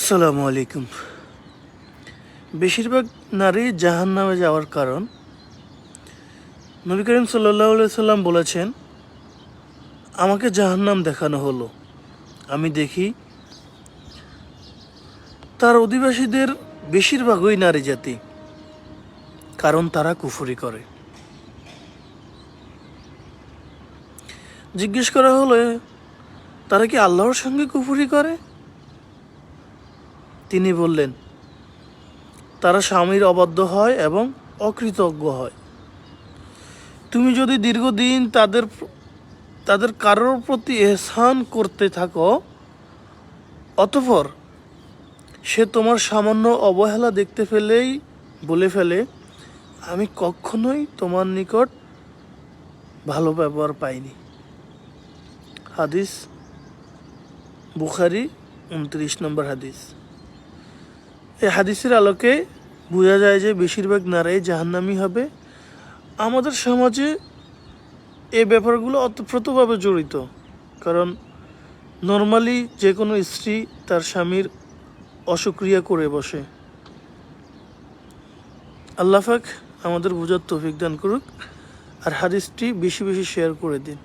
আসসালামু আলাইকুম। বেশিরভাগ নারী জাহান নামে যাওয়ার কারণ নবী করিম সাল্লাহ সাল্লাম বলেছেন, আমাকে জাহান্নাম দেখানো হলো। আমি দেখি তার অধিবাসীদের বেশিরভাগই নারী জাতি, কারণ তারা কুফুরি করে। জিজ্ঞেস করা হলে, তারা কি আল্লাহর সঙ্গে কুফুরি করে? তিনি বললেন, তারা স্বামীর অবাধ্য হয় এবং অকৃতজ্ঞ হয়। তুমি যদি দীর্ঘদিন তাদের তাদের কারোর প্রতি এহসান করতে থাকো, অতঃপর সে তোমার সামান্য অবহেলা দেখতে ফেলেই বলে ফেলে, আমি কখনোই তোমার নিকট ভালো ব্যবহার পাইনি। হাদিস, বুখারি, উনত্রিশ নম্বর হাদিস এই হাদিসের আলোকে বোঝা যায় যে বেশিরভাগ নারী জাহান্নামি হবে। আমাদের সমাজে এই ব্যাপারগুলো অতপ্রতভাবে জড়িত। কারণ নর্মালি যে কোনো স্ত্রী তার স্বামীর অসক্রিয়া করে বসে। আল্লাহাক আমাদের বোঝার তৌফিক দান করুক আর হাদিসটি বেশি বেশি শেয়ার করে দিন।